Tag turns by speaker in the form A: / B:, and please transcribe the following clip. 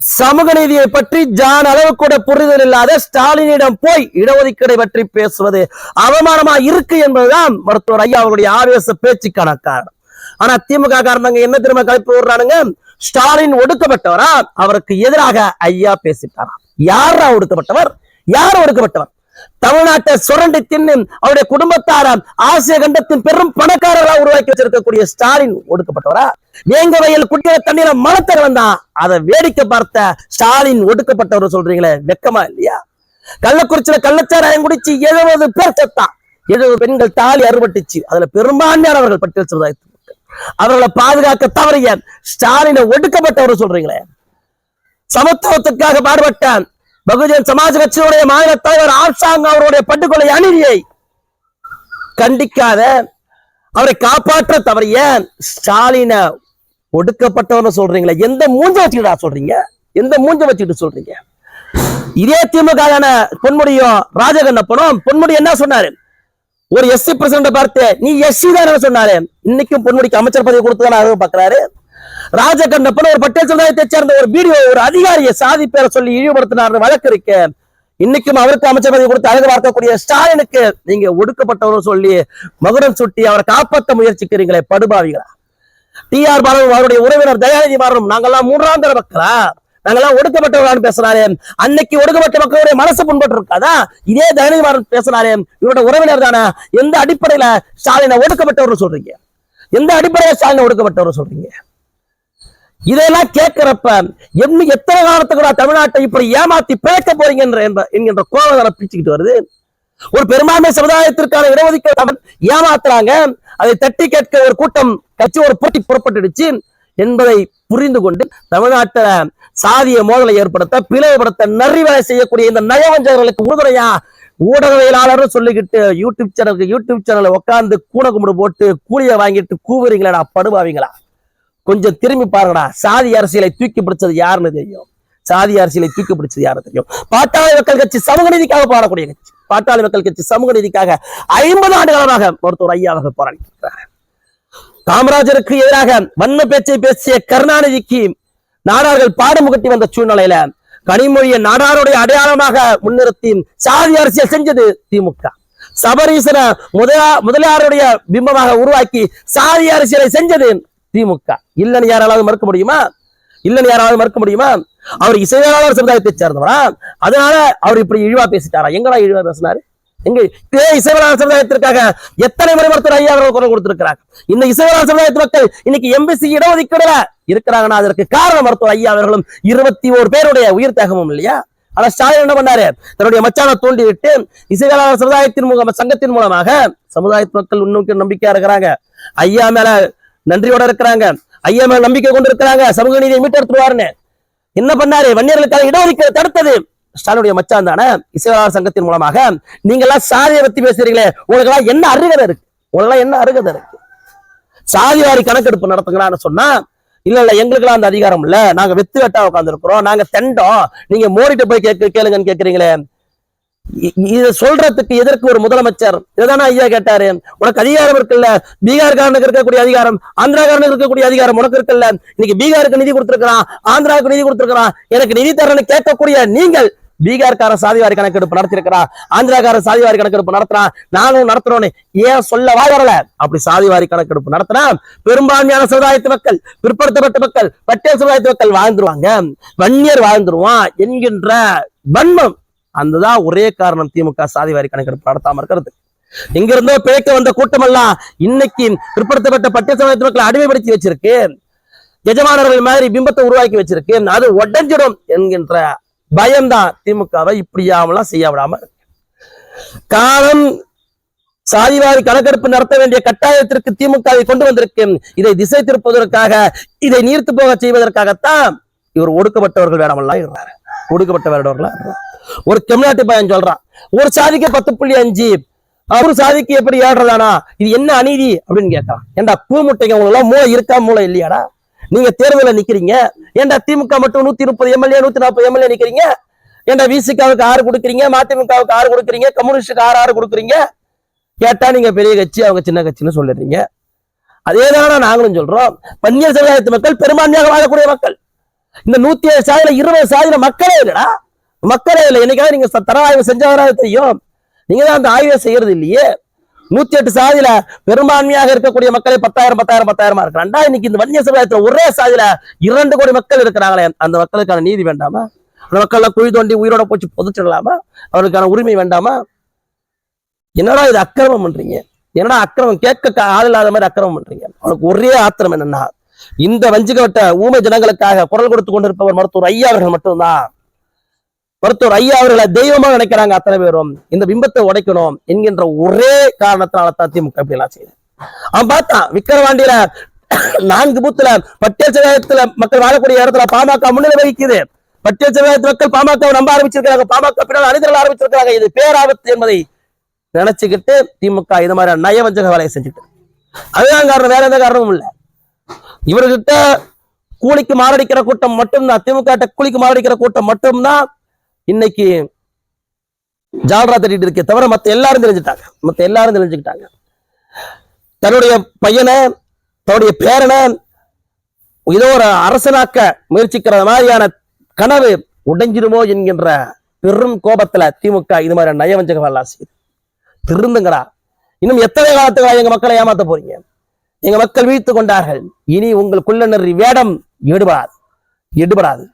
A: சமூக நீதியை பற்றி ஜான் அளவு கூட புரிதல் இல்லாத ஸ்டாலினிடம் போய் இடஒதுக்கீடை பற்றி பேசுவது அவமானமா இருக்கு என்பதுதான் மருத்துவர் ஐயா அவருடைய ஆவேச பேச்சுக்கான காரணம். ஆனா திமுக காரணங்க என்ன திரும்ப கலைப்பு விடுறானுங்க? ஸ்டாலின் ஒடுக்கப்பட்டவரா? அவருக்கு எதிராக ஐயா பேசிட்டாரா? யாரா ஒடுக்கப்பட்டவர்? யார் ஒடுக்கப்பட்டவர்? தமிழ்நாட்டை சுரண்டி தின்னு அவருடைய குடும்பத்தாராம் ஆசிய கண்டத்தின் பெரும் பணக்காரர்களா உருவாக்கி வச்சிருக்கக்கூடிய ஸ்டாலின் ஒடுக்கப்பட்டவரா? வேங்க வயல் குட்டிய தண்ணீர மலத்த கலந்தான் அதை வேடிக்கை பார்த்த ஸ்டாலின் ஒடுக்கப்பட்டவர் சொல்றீங்களே வெக்கமா இல்லையா? கள்ளக்குறிச்சியில கள்ளச்சாராயம் குடிச்சு எழுபது பேர் செத்தான். எழுபது பெண்கள் தாலி அறுபட்டுச்சு. அதுல பெரும்பான்மையானவர்கள் பட்டியல் சமுதாயத்து அவர்களை பாதுகாக்க தவறிய ஸ்டாலினை ஒடுக்கப்பட்டவர் சொல்றீங்களே. சமத்துவத்துக்காக பாடுபட்ட பகுஜன் சமாஜ் கட்சியினுடைய மாநில தலைவர் ஆப்சாங் அவருடைய பட்டுக்கொலை அநீதியை கண்டிக்காத அவரை காப்பாற்ற தவறிய ஸ்டாலின ஒடுக்கப்பட்டவர்னு சொல்றீங்களே எந்த மூஞ்ச வச்சுக்கிட்டா சொல்றீங்க? எந்த மூஞ்ச வச்சுக்கிட்டு சொல்றீங்க? இதே திமுக பொன்முடியும் ராஜகண்ணப்பனும் பொன்முடி என்ன சொன்னாரு? ஒரு எஸ்சி பிரசிடண்ட பார்த்து நீ எஸ்சி தானே சொன்னாரு. இன்னைக்கும் பொன்முடிக்கு அமைச்சர் பதவி கொடுத்துதான் பாக்குறாரு ராஜகண்ணப்பன் ஒரு பட்டேல் சமுதாயத்தை சேர்ந்த ஒரு வீடியோ ஒரு அதிகாரியை சாதி பேரை சொல்லி இழிவுபடுத்தினார் வழக்கு இருக்கு. இன்னைக்கும் அவருக்கு அமைச்சர் பதவி கொடுத்து அழகு பார்க்கக்கூடிய ஸ்டாலினுக்கு நீங்க ஒடுக்கப்பட்டவர் சொல்லி மகுடம் சுட்டி அவரை காப்பாற்ற முயற்சிக்கிறீங்களே படுபாவிகளா? டி ஆர் பாலன் அவருடைய உறவினர் தயாநிதி மாறனும் நாங்கெல்லாம் மூன்றாம் தர மக்களா? நாங்கெல்லாம் ஒடுக்கப்பட்டவர்களான்னு பேசுறாரு. அன்னைக்கு ஒடுக்கப்பட்ட மக்களுடைய மனசு புண்பட்டு இருக்காதா இதே தயாநிதி மாறன் பேசுறாரு. இவரோட உறவினர் தானே? எந்த அடிப்படையில ஸ்டாலினை ஒடுக்கப்பட்டவர் சொல்றீங்க? எந்த அடிப்படையில ஸ்டாலினை ஒடுக்கப்பட்டவர் சொல்றீங்க? இதெல்லாம் கேட்கிறப்ப என்ன எத்தனை காலத்துக்கு நான் தமிழ்நாட்டை இப்படி ஏமாத்தி பிழைக்க போறீங்க? என்ற என்ப- என்கின்ற கோவதனை வருது. ஒரு பெரும்பான்மை சமுதாயத்திற்கான இடஒதுக்கீடு ஏமாத்துறாங்க. அதை தட்டி கேட்க ஒரு கூட்டம் கட்சி ஒரு போட்டி புறப்பட்டுடுச்சு என்பதை புரிந்து கொண்டு தமிழ்நாட்டில சாதிய மோதலை ஏற்படுத்த பிளவுபடுத்த நரிவேலை செய்யக்கூடிய இந்த நயவஞ்சகர்களுக்கு உறுதுணையா ஊடகவியலாளர் சொல்லிக்கிட்டு யூடியூப் சேனலுக்கு யூடியூப் சேனல்ல உட்கார்ந்து கூண கும்பிடு போட்டு கூலியை வாங்கிட்டு கூவுறீங்களா படுவாவீங்களா கொஞ்சம் திரும்பி பாருங்கடா. சாதி அரசியலை தூக்கி பிடிச்சது யாருன்னு தெரியும். சாதி அரசியலை தூக்கி பிடிச்சது யாருன்னு தெரியும். பாட்டாளி மக்கள் கட்சி சமூக நீதிக்காக பாடக்கூடிய கட்சி. பாட்டாளி மக்கள் கட்சி சமூக நீதிக்காக ஐம்பது ஆண்டு காலமாக மருத்துவர் ஐயா அவர்கள் போராடி காமராஜருக்கு எதிராக வன்ம பேச்சை பேசிய கருணாநிதிக்கு நாடார்கள் பாடுமுகட்டி வந்த சூழ்நிலையில கனிமொழியை நாடாருடைய அடையாளமாக முன்னிறுத்தி சாதி அரசியல் செஞ்சது திமுக. சபரீசன முதலா முதலியாருடைய பிம்பமாக உருவாக்கி சாதி அரசியலை செஞ்சது திமுக. இல்லைன்னு யாராவது மறுக்க முடியுமா? இல்லைன்னு யாராவது மறுக்க முடியுமா? அவர் இசையாளர் சமுதாயத்தை சேர்ந்தவரா? அதனால அவர் இப்படி இழிவா பேசிட்டாரா? எங்கடா இழிவா பேசினாரு? எங்க இதே இசைவலாளர் சமுதாயத்திற்காக எத்தனை முறை மருத்துவர் ஐயா அவர்கள் குரல் கொடுத்திருக்கிறார் இந்த இசைவலாளர் சமுதாயத்து மக்கள் இன்னைக்கு எம்பிசி இடஒதுக்கீடுல இருக்கிறாங்கன்னா அதற்கு காரணம் மருத்துவர் ஐயா அவர்களும் இருபத்தி ஓரு பேருடைய உயிர் தேகமும் இல்லையா? ஆனா ஸ்டாலின் என்ன பண்ணாரு? தன்னுடைய மச்சான தூண்டி விட்டு இசைவலாளர் சமுதாயத்தின் மூலம் சங்கத்தின் மூலமாக சமுதாயத்து மக்கள் இன்னும் நம்பிக்கையா இருக்கிறாங்க. ஐயா மேல நன்றியோட இருக்கிறாங்க. ஐயா மேல நம்பிக்கை கொண்டு இருக்கிறாங்க சமூக நீதியை மீட்டெடுத்துருவாருன்னு என்ன பண்ணாரு? வன்னியர்களுக்காக இடஒதுக்கீடு தடுத்தது. ஸ்டாலினுடைய மச்சான் தானே இசைவாளர் சங்கத்தின் மூலமாக. நீங்க எல்லாம் சாதியை பத்தி பேசுறீங்களே. உங்களுக்கு எல்லாம் என்ன அருகதை இருக்கு? உங்களுக்கு எல்லாம் என்ன அருகதை இருக்கு? சாதிவாரி கணக்கெடுப்பு நடத்துங்களான்னு சொன்னா இல்ல இல்ல எங்களுக்கெல்லாம் அந்த அதிகாரம் இல்ல. நாங்க வெத்து வெட்டா உட்கார்ந்து இருக்கிறோம் நாங்க தெண்டோம். நீங்க மோடிட்டு போய் கேட்க கேளுங்கன்னு கேக்குறீங்களே. இத சொல்றதுக்கு எதற்கு ஒரு முதலமைச்சர்? இதுதானே ஐயா கேட்டாரு. உனக்கு அதிகாரம் இருக்குல்ல? பீகார்காரனுக்கு இருக்கக்கூடிய அதிகாரம் ஆந்திராக்காரனுக்கு இருக்கக்கூடிய அதிகாரம் உனக்கு இருக்குல்ல? இன்னைக்கு பீகாருக்கு நிதி கொடுத்திருக்கிறான் ஆந்திராவுக்கு நிதி கொடுத்திருக்கிறான். எனக்கு நிதி தரணும் கேட்கக்கூடிய நீங்கள் பீகார்கார சாதிவாரி கணக்கெடுப்பு நடத்திருக்கிறா ஆந்திராக்கார சாதிவாரி கணக்கெடுப்பு நடத்துறான் நானும் நடத்துறோன்னு ஏன் சொல்ல வரல? அப்படி சாதிவாரி கணக்கெடுப்பு நடத்தினா பெரும்பான்மையான சமுதாயத்து மக்கள் பிற்படுத்தப்பட்ட மக்கள் பட்டியல் சமுதாயத்து மக்கள் வாழ்ந்துருவாங்க. வன்னியர் வாழ்ந்துருவான் என்கின்ற வன்மம். அந்ததான் ஒரே காரணம் திமுக சாதிவாரி கணக்கெடுப்பு நடத்தாம இருக்கிறது. எங்க இருந்தோ பிழைக்க வந்த கூட்டம் எல்லாம் இன்னைக்கு பிற்படுத்தப்பட்ட பட்டிய சமுதாயத்து மக்களை அடிமைப்படுத்தி வச்சிருக்கு. எஜமானர்கள் மாதிரி பிம்பத்தை உருவாக்கி வச்சிருக்கு. அது உடஞ்சிடும் என்கின்ற பயம்தான் திமுகவை இப்படியாமலாம் செய்ய விடாம இருக்கு. காலம் சாதிவாரி கணக்கெடுப்பு நடத்த வேண்டிய கட்டாயத்திற்கு திமுகவை கொண்டு வந்திருக்கு. இதை திசை திருப்புவதற்காக இதை நீர்த்து போக செய்வதற்காகத்தான் இவர் ஒடுக்கப்பட்டவர்கள் வேடமெல்லாம் இருக்கிறார் ஒடுக்கப்பட்ட வேடவர்களா ஒரு தமிழ்நாட்டு பையன் சொல்றான் ஒரு சாதிக்கு பத்து புள்ளி அஞ்சு ஒரு சாதிக்கு எப்படி ஏடுறதானா? இது என்ன அநீதி? அப்படின்னு கேட்கறான். ஏன்டா பூ முட்டைங்க உங்களுக்கு மூளை இருக்கா? மூளை இல்லையாடா? நீங்க தேர்தலில் நிக்கிறீங்க. ஏன்டா திமுக மட்டும் நூத்தி முப்பது எம்எல்ஏ நூத்தி நாற்பது எம்எல்ஏ நிக்கிறீங்க? ஏண்டா விசிகாவுக்கு ஆறு கொடுக்குறீங்க? மதிமுகவுக்கு ஆறு கொடுக்குறீங்க? கம்யூனிஸ்டுக்கு ஆறு ஆறு கொடுக்குறீங்க? கேட்டா நீங்க பெரிய கட்சி அவங்க சின்ன கட்சின்னு சொல்லிடுறீங்க. அதே நாங்களும் சொல்றோம். பன்னியர் சமுதாயத்து மக்கள் பெரும்பான்மையாக வாழக்கூடிய மக்கள். இந்த நூத்தி ஏழு சாதியில இருபது சாதியில மக்களே இல்லடா. மக்களே இல்லை. என்னைக்காவது நீங்க தர ஆய்வு செஞ்சவராக தெரியும். நீங்க தான் அந்த ஆய்வை செய்யறது இல்லையே. நூத்தி எட்டு சாதியில பெரும்பான்மையாக இருக்கக்கூடிய மக்களே பத்தாயிரம் பத்தாயிரம் பத்தாயிரமா இருக்கிறாண்டா இன்னைக்கு இந்த வன்னிய சமுதாயத்துல ஒரே சாதியில இரண்டு கோடி மக்கள் இருக்கிறாங்களே. அந்த மக்களுக்கான நீதி வேண்டாமா? அந்த மக்கள்லாம் குழி தோண்டி உயிரோட போச்சு புதைச்சிடலாமா? அவர்களுக்கான உரிமை வேண்டாமா? என்னடா இது அக்கிரமம் பண்றீங்க? என்னடா அக்கிரமம்? கேட்க ஆள் இல்லாத மாதிரி அக்கிரமம் பண்றீங்க. அவனுக்கு ஒரே ஆத்திரம் என்னன்னா இந்த வஞ்சிக்கப்பட்ட ஊமை ஜனங்களுக்காக குரல் கொடுத்து கொண்டிருப்பவர் மருத்துவர் ஐயா அவர்கள் மட்டும்தான். மருத்துவர் ஐயா அவர்களை தெய்வமா நினைக்கிறாங்க அத்தனை பேரும். இந்த பிம்பத்தை உடைக்கணும் என்கின்ற ஒரே காரணத்தினால தான் திமுக இப்படி எல்லாம் செய்யுது. அவன் பார்த்தான் விக்கிரவாண்டியில நான்கு பூத்துல பட்டியல் சமுதாயத்துல மக்கள் வாழக்கூடிய இடத்துல பாமக முன்னிலை வகிக்குது. பட்டியல் சமுதாயத்து மக்கள் பாமக நம்ப ஆரம்பிச்சிருக்காங்க பாமக பின்னால் அணிதிரல் ஆரம்பிச்சிருக்காங்க இது பேராபத்து என்பதை நினைச்சுக்கிட்டு திமுக இது மாதிரி நயவஞ்சக வேலையை செஞ்சுட்டு அதுதான் காரணம் வேற எந்த காரணமும் இல்லை. இவர்கிட்ட கூலிக்கு மாரடிக்கிற கூட்டம் மட்டும்தான். திமுக கிட்ட கூலிக்கு மாரடிக்கிற கூட்டம் மட்டும்தான் இன்னைக்கு ஜால்ரா தட்டிட்டு இருக்கே தவிர மத்த எல்லாரும் தெரிஞ்சுட்டாங்க மத்த எல்லாரும் தெரிஞ்சுக்கிட்டாங்க தன்னுடைய பையனை தன்னுடைய பேரனை ஏதோ ஒரு அரசனாக்க முயற்சிக்கிற மாதிரியான கனவு உடைஞ்சிருமோ என்கின்ற பெரும் கோபத்துல திமுக இது மாதிரி நயவஞ்சக வேலை செய்யுது. திருந்துங்கடா. இன்னும் எத்தனை காலத்துக்கு எங்க மக்களை ஏமாத்த போறீங்க? எங்க மக்கள் வீழ்த்து கொண்டார்கள். இனி உங்கள் குள்ளநெறி வேடம் ஈடுபடாது. எடுபடாது